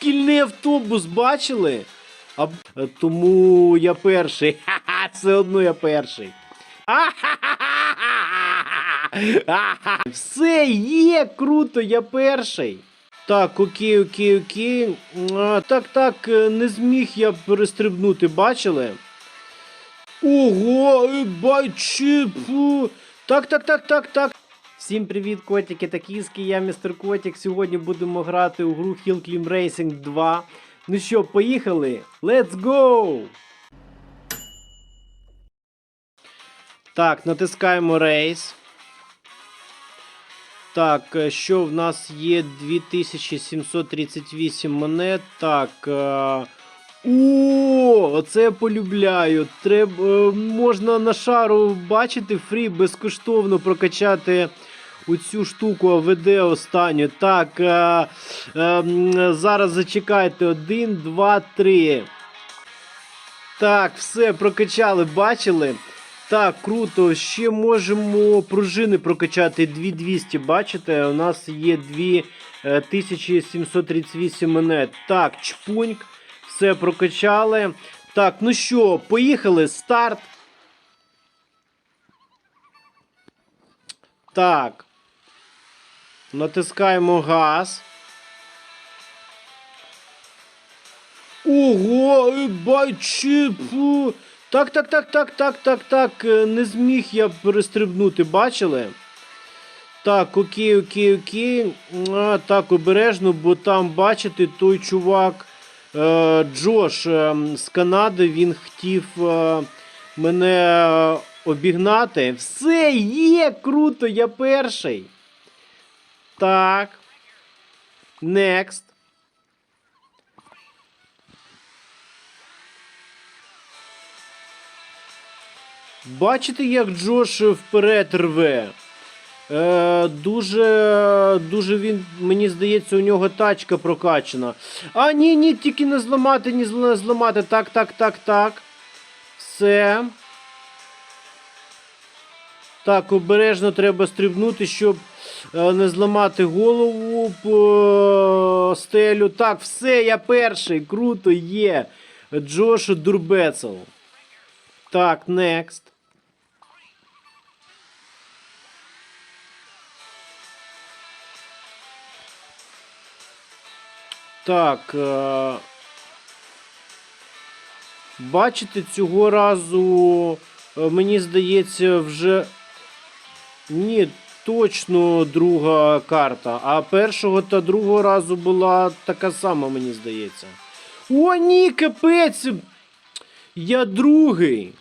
шкільний автобус бачили? А, е, тому я перший. Ха-ха, все одно я перший. А-ха-ха-ха-ха-ха. Все є круто, я перший. Так, окей, окей, окей. А, так, так, е, не зміг я перестрибнути, бачили? Ого, е, бачи. Так, так, так, так, так. Всім привіт, котики та кіски, я містер Котик. Сьогодні будемо грати у гру Hill Climb Racing 2. Ну що, поїхали? Let's go! Так, натискаємо рейс. Так, е, що в нас є 2738 монет. Так. е, О, оце я полюбляю. Треба, е, можна на шару бачити фрі безкоштовно прокачати оцю штуку АВД останню. Так, е, е, зараз зачекайте. Один, два, три. Так, все, прокачали, бачили? Так, круто. Ще можемо пружини прокачати 2200. Бачите, у нас є 2738 монет. Так, чпуньк. Все прокачали. Так, ну що, поїхали. Старт. Так. Натискаємо газ. Ого, е, бачи. Так, так, так, так, так, так, так. е, Не зміг я перестрибнути, бачили? Так, окей, окей, окей. А, так, обережно, бо там, бачите, той чувак е, Джош е, з Канади, він хотів е, мене е, обігнати. Все є, круто, я перший. Так. Next. Бачите, як Джош вперед рве. Е, дуже, дуже він, мені здається, у нього тачка прокачана. А, ні, ні, тільки не зламати, ні зла- зламати. Так, так, так, так. Все. Так, обережно треба стрибнути, щоб е, не зламати голову по стелю. Так, все, я перший. Круто є. Джош Дурбецел. Так, next. Так. Е... Бачите, цього разу, е, мені здається, вже. Ні, точно друга карта. А першого та другого разу була така сама, мені здається. О, ні, капець! Я другий.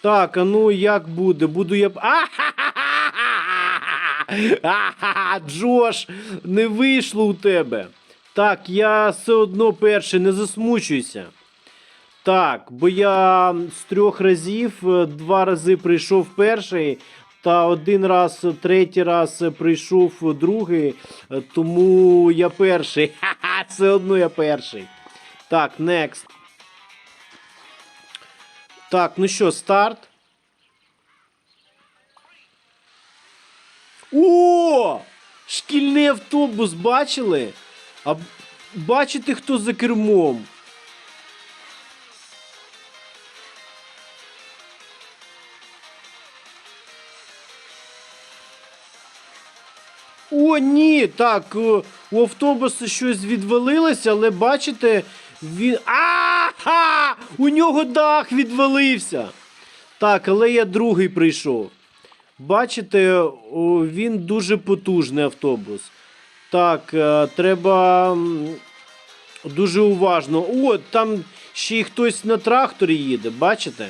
Так, а ну як буде? Буду я. А-ха-ха-ха-ха! Джош, не вийшло у тебе. Так, я все одно перший, не засмучуйся. Так, бо я з трьох разів е, два рази прийшов перший, та один раз, третій раз прийшов другий, тому я перший. Ха-ха, все одно я перший. Так, next. Так, ну що, старт. О! Шкільний автобус бачили? А бачите, хто за кермом? О, ні, так, е, у автобуса щось відвалилося, але бачите, він. А-ха! У нього дах відвалився. Так, але я другий прийшов. Бачите, він дуже потужний автобус. Так, е, треба дуже уважно. О, там ще й хтось на тракторі їде, бачите?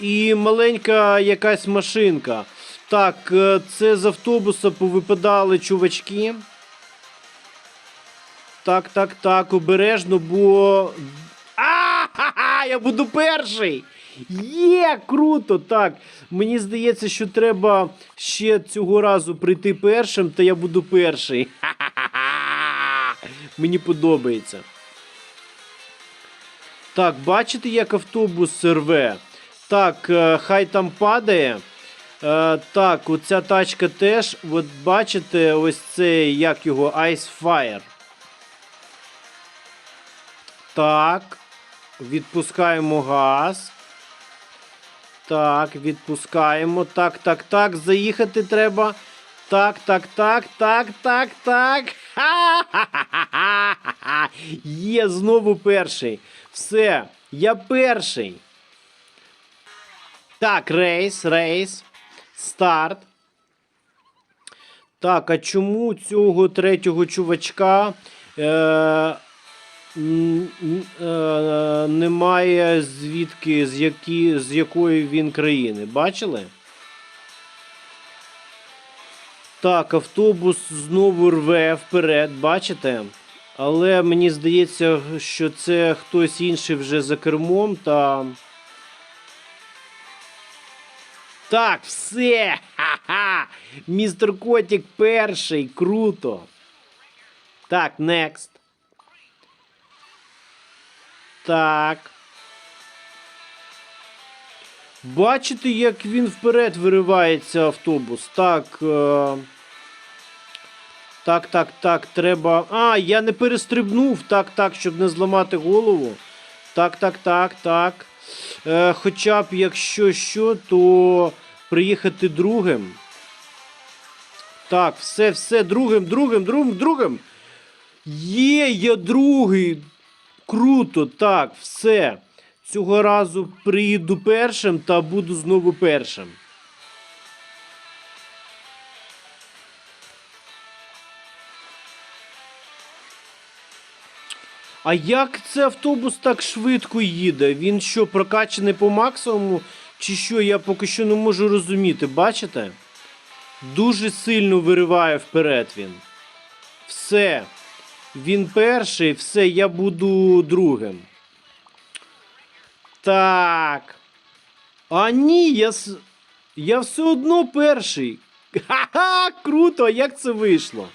І маленька якась машинка. Так, е, це з автобуса повипадали чувачки. Так, так, так, обережно, бо. А-ха-ха! Я буду перший! Є, круто! Так. Мені здається, що треба ще цього разу прийти першим, та я буду перший. Ха-ха-ха! Мені подобається. Так, бачите, як автобус рве? Так, е, хай там падає. Е, так, оця тачка теж. От бачите, ось цей, як його, Ice Fire. Так. Відпускаємо газ. Так, відпускаємо. Так, так, так. Заїхати треба. Так, так, так, так, так, так. Ха-ха-ха-ха-ха. Є знову перший. Все, я перший. Так, рейс, рейс. Старт. Так, а чому цього третього чувачка е, е, немає звідки, з, які, з якої він країни? Бачили? Так, автобус знову рве вперед, бачите? Але мені здається, що це хтось інший вже за кермом та. Так, все! Ха-ха! Містер Котік перший, круто. Так, next. Так. Бачите, як він вперед виривається автобус. Так. Е... Так, так, так, треба. А, я не перестрибнув. Так, так, щоб не зламати голову. Так, так, так, так. Е, хоча б якщо що, то приїхати другим. Так, все, все, другим, другим, другим, другим. Є, я другий. Круто, так, все. Цього разу приїду першим та буду знову першим. А як це автобус так швидко їде? Він що, прокачаний по максимуму? Чи що, я поки що не можу розуміти, бачите? Дуже сильно вириває вперед він. Все. Він перший, все, я буду другим. Так. А ні, я я все одно перший. Ха-ха! Круто! Як це вийшло?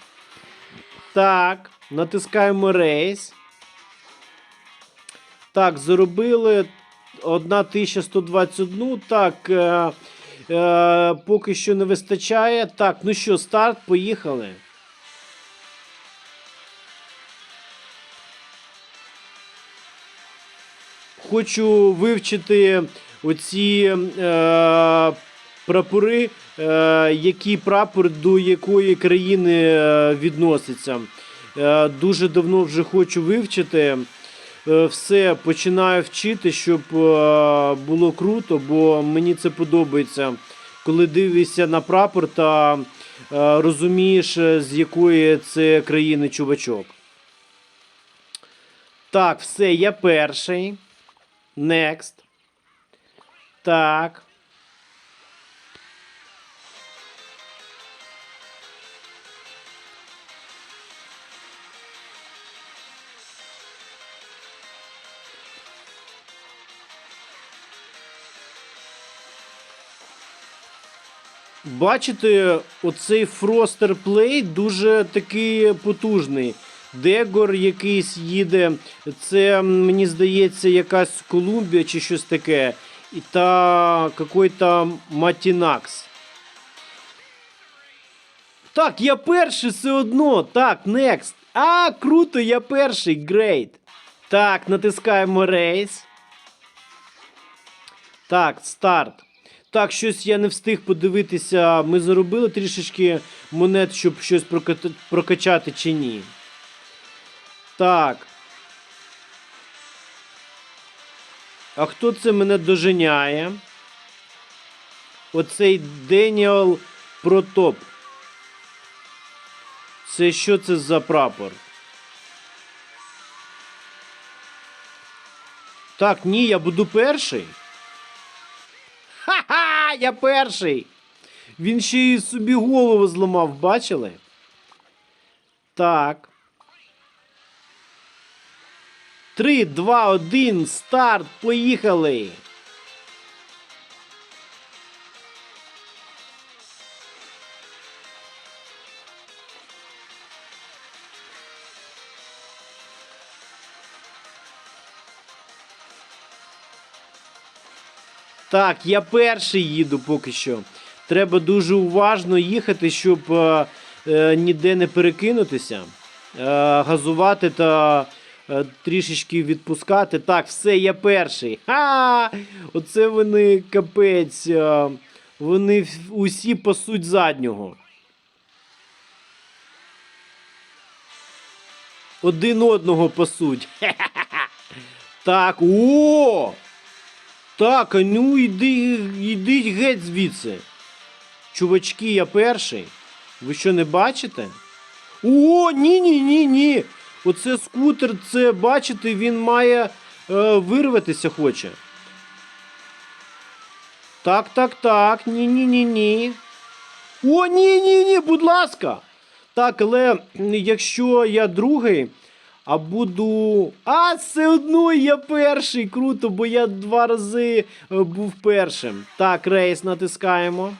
Так, натискаємо рейс. Так, заробили 1121. Так, е, е, поки що не вистачає. Так, ну що, старт, поїхали. Хочу вивчити оці е, прапори, е, який прапор до якої країни е, відноситься. Е, дуже давно вже хочу вивчити. Е, все починаю вчити, щоб е, було круто, бо мені це подобається. Коли дивишся на прапор та е, розумієш, з якої це країни чувачок. Так, все, я перший. Next. Так. Бачите, оцей Фростер Плей дуже такий потужний. Дегор якийсь їде. Це, мені здається, якась Колумбія чи щось таке. І та какой-то Матінакс. Так, я перший все одно. Так, next. А, круто, я перший. Great. Так, натискаємо рейс. Так, старт. Так, щось я не встиг подивитися. Ми заробили трішечки монет, щоб щось прокачати чи ні. Так. А хто це мене доженяє? Оцей Деніал Протоп. Це що це за прапор? Так, ні, я буду перший. Я перший! Він ще й собі голову зламав, бачили? Так. Три, два, один, старт, поїхали! Так, я перший їду поки що. Треба дуже уважно їхати, щоб е, е, ніде не перекинутися. Е, газувати та е, трішечки відпускати. Так, все, я перший. Ха! Оце вони капець. е, Вони усі пасуть заднього. Один одного пасуть. Хе-хе-хе. Так, о! Так, ну йди, йдіть геть звідси. Чувачки, я перший. Ви що не бачите? О, ні, ні. Оце скутер, це бачите, він має е, вирватися хоче. Так, так, так. Ні, ні. О, ні, ні, ні, будь ласка. Так, але якщо я другий, а буду. А, все одно я перший. Круто, бо я два рази е, був першим. Так, рейс натискаємо.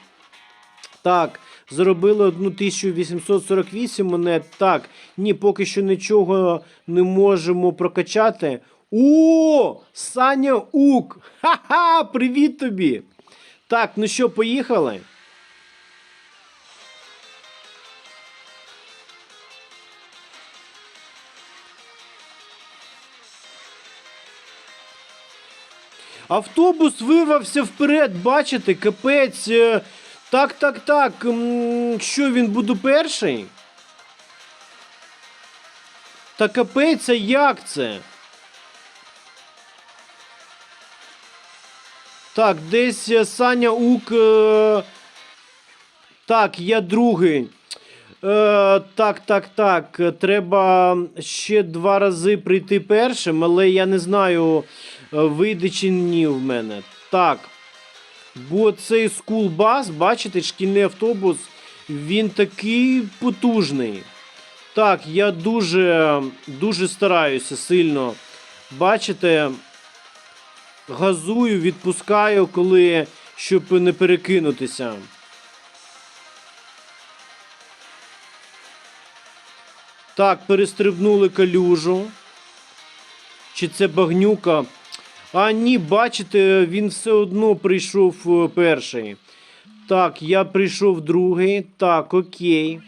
Так, заробили 1848 монет. Так, ні, поки що нічого не можемо прокачати. О, Саня Ук! Ха-ха! Привіт тобі! Так, ну що, поїхали? Автобус вирвався вперед, бачите, капець. е, Так, так, так. Що він буду перший? Та капець, а як це? Так, десь е, Саня Ук. е, Так, я другий. Е, так, так, так. Треба ще два рази прийти першим, але я не знаю, вийде чи ні в мене. Так. Бо цей скулбас, бачите, шкільний автобус, він такий потужний. Так, я дуже, дуже стараюся сильно. Бачите, газую, відпускаю, коли, щоб не перекинутися. Так, перестрибнули калюжу. Чи це багнюка? А ні, бачите, він все одно прийшов е, перший. Так, я прийшов другий. Так, окей.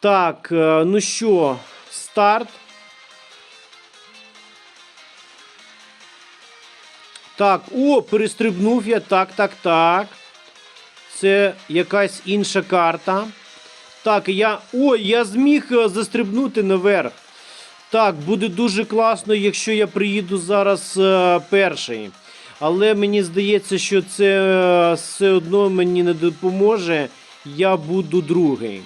Так, е, ну що, старт. Так, о, перестрибнув я. Так, так, так. Це якась інша карта. Так, я. Ой, я зміг е, застрибнути наверх. Так, буде дуже класно, якщо я приїду зараз е, перший. Але мені здається, що це е, все одно мені не допоможе. Я буду другий.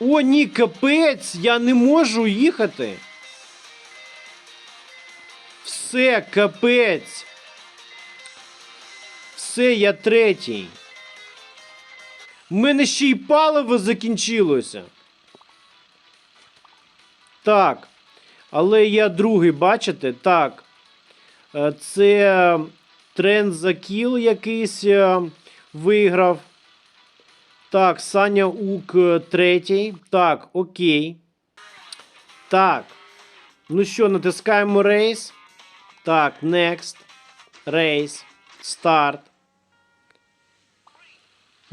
О, ні, капець! Я не можу їхати. Все, капець. Все, я третій. У мене ще й паливо закінчилося. Так. Але я другий, бачите? Так. Е, Це тренд за кіл якийсь е, виграв. Так, Саня Ук е, третій. Так, окей. Так. Ну що, натискаємо рейс. Так, next. Рейс. Старт.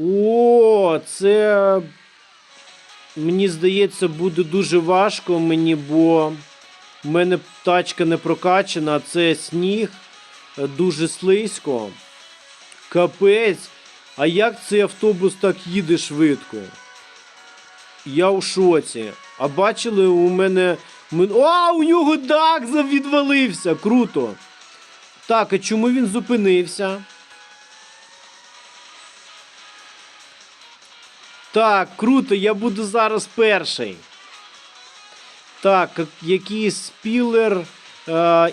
О, це. Мені здається, буде дуже важко мені, бо в мене тачка не прокачана, а це сніг е, дуже слизько. Капець. А як цей автобус так їде швидко? Я у шоці. А бачили, у мене. мен- А, у нього дах відвалився! Круто! Так, а чому він зупинився? Так, круто, я буду зараз перший. Так, як- якийсь спілер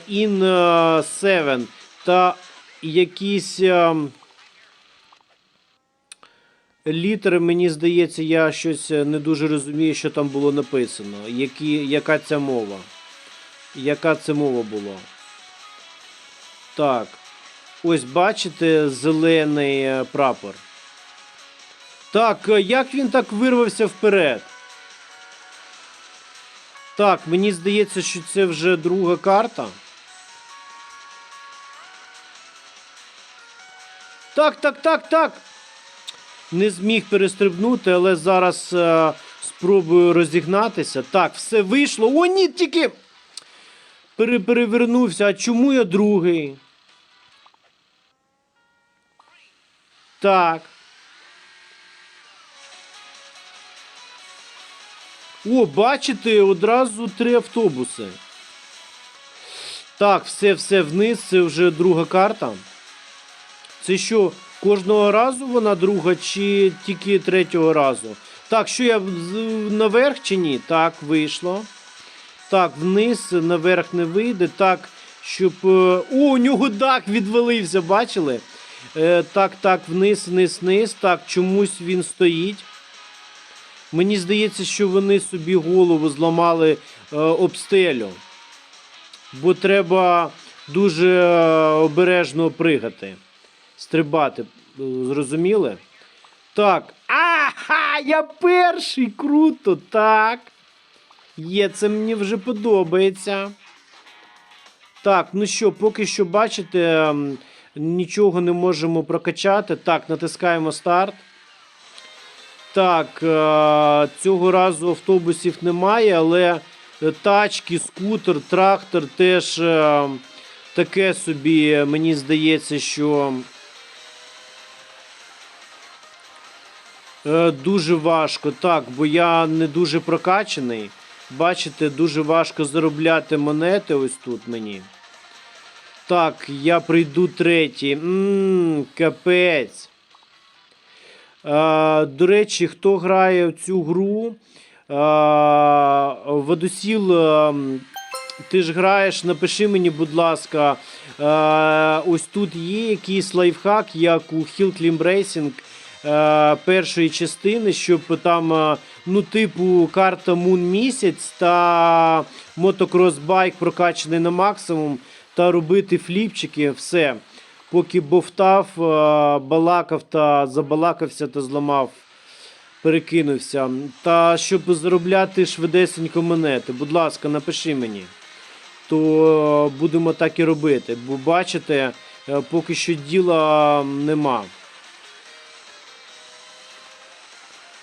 in 7 та якісь е, літери, мені здається, я щось е, не дуже розумію, що там було написано. Які, яка ця мова? Яка це мова була? Так. Ось бачите зелений е, прапор. Так, е, як він так вирвався вперед? Так, мені здається, що це вже друга карта. Так, так, так, так. Не зміг перестрибнути, але зараз е, Спробую розігнатися. Так, все вийшло. О, ні, тільки. Пере перевернувся. А чому я другий? Так. О, бачите, одразу три автобуси. Так, все, все вниз, це вже друга карта. Це що, кожного разу вона друга, чи тільки третього разу? Так, що я наверх чи ні? Так, вийшло. Так, вниз, наверх не вийде. Так, щоб. е, О, у нього дах відвалився, бачили? Е, так, так, вниз, вниз, вниз. Так, чомусь він стоїть. Мені здається, що вони собі голову зламали е, об стелю. Бо треба дуже е, обережно пригати. Стрибати. Е, Зрозуміли? Так. Ага, я перший! Круто! Так. Є, це мені вже подобається. Так, ну що, поки що, бачите, ем, нічого не можемо прокачати. Так, натискаємо старт. Так, е, цього разу автобусів немає, але е, тачки, скутер, трактор теж е, таке собі, мені здається, що дуже важко. Так, бо я не дуже прокачаний. Бачите, дуже важко заробляти монети ось тут мені. Так, я прийду третій. Ммм, капець. Е, до речі, хто грає в цю гру? Е, Водосіл, е, ти ж граєш, напиши мені, будь ласка, е, ось тут є якийсь лайфхак, як у Hill Climb Racing першої частини, щоб там, ну, типу, карта Moon місяць та мотокрос байк прокачаний на максимум, та робити фліпчики, все. Поки бовтав, е, балакав та забалакався та зламав, перекинувся. Та щоб заробляти швидесенько монети, будь ласка, напиши мені. То е, будемо так і робити. Бо бачите, е, поки що діла нема.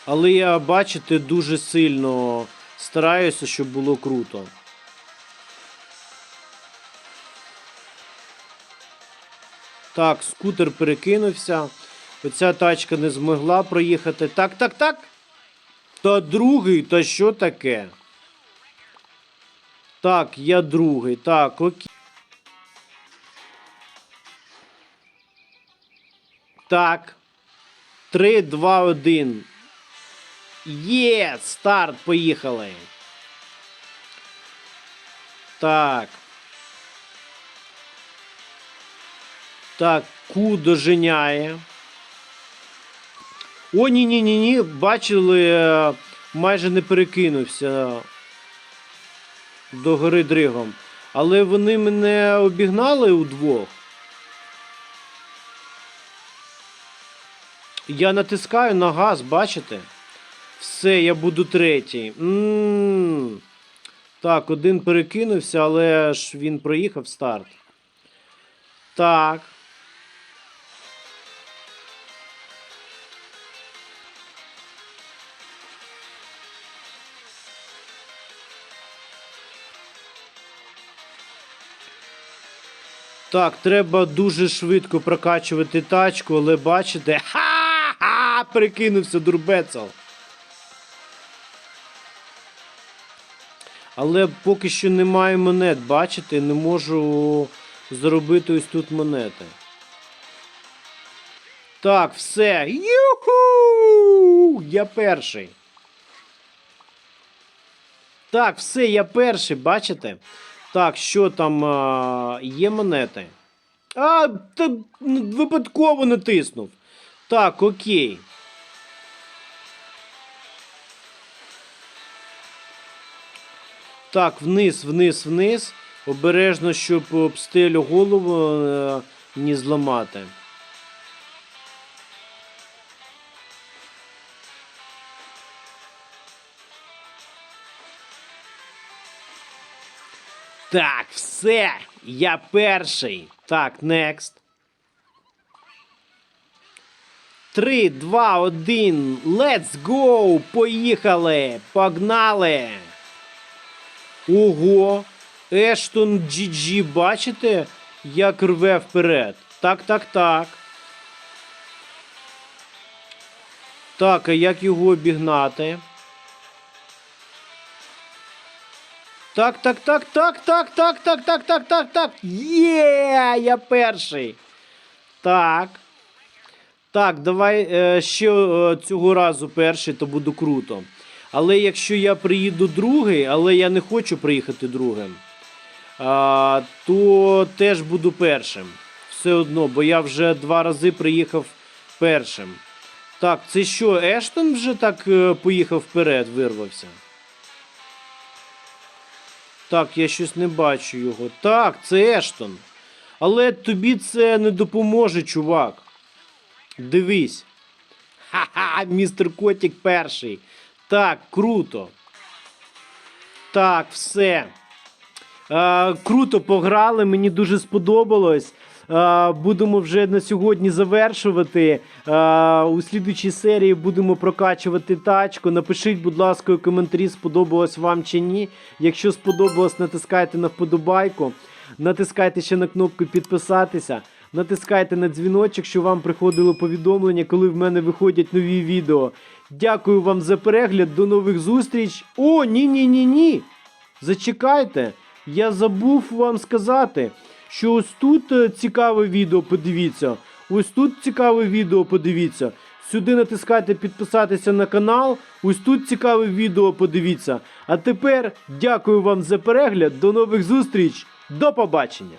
Але я, бачите, дуже сильно стараюся, щоб було круто. Так, скутер перекинувся. Оця тачка не змогла проїхати. Так, так, так. Та другий, та що таке? Так, я другий. Так, окей. Так. 3, 2, 1. Є! Старт, поїхали. Так. Так, Ку доженяє. О, ні, ні. Бачили, е, майже не перекинувся до гори дригом. Але вони мене обігнали удвох. Я натискаю на газ, бачите? Все, я буду третій. м Так, один перекинувся, але ж він проїхав старт. Так. Так, треба дуже швидко прокачувати тачку, але бачите. Ха-ха! Перекинувся дурбецел. Але поки що немає монет, бачите, не можу заробити ось тут монети. Так, все. Юху! Я перший. Так, все, я перший, бачите? Так, що там а, є монети? А, та н- випадково натиснув. Так, окей. Так, вниз, вниз, вниз. Обережно, щоб об стелю голову е, не зламати. Так, все. Я перший. Так, next. 3, 2, 1. Let's go! Поїхали! Погнали! Ого! Ештон GG, бачите, як рве вперед. Так, так, так. Так, а як його обігнати? Так, так, так, так, так, так, так, так, так, так, так. Є, я перший. Так. Так, давай е, ще е, цього разу перший, то буду круто. Але якщо я приїду другий, але я не хочу приїхати другим, то теж буду першим. Все одно, бо я вже два рази приїхав першим. Так, це що, Ештон вже так е, поїхав вперед, вирвався? Так, я щось не бачу його. Так, це Ештон. Але тобі це не допоможе, чувак. Дивись. Ха-ха, містер Котік перший. Так, круто. Так, все. Е, круто пограли, мені дуже сподобалось. Будемо вже на сьогодні завершувати. У слідучій серії будемо прокачувати тачку. Напишіть, будь ласка, у коментарі, сподобалось вам чи ні. Якщо сподобалось, натискайте на вподобайку. Натискайте ще на кнопку підписатися. Натискайте на дзвіночок, щоб вам приходило повідомлення, коли в мене виходять нові відео. Дякую вам за перегляд. До нових зустріч. О, ні-ні-ні-ні. Зачекайте. Я забув вам сказати, що ось тут е, цікаве відео, подивіться. Ось тут цікаве відео, подивіться. Сюди натискайте підписатися на канал. Ось тут цікаве відео, подивіться. А тепер дякую вам за перегляд. До нових зустріч. До побачення.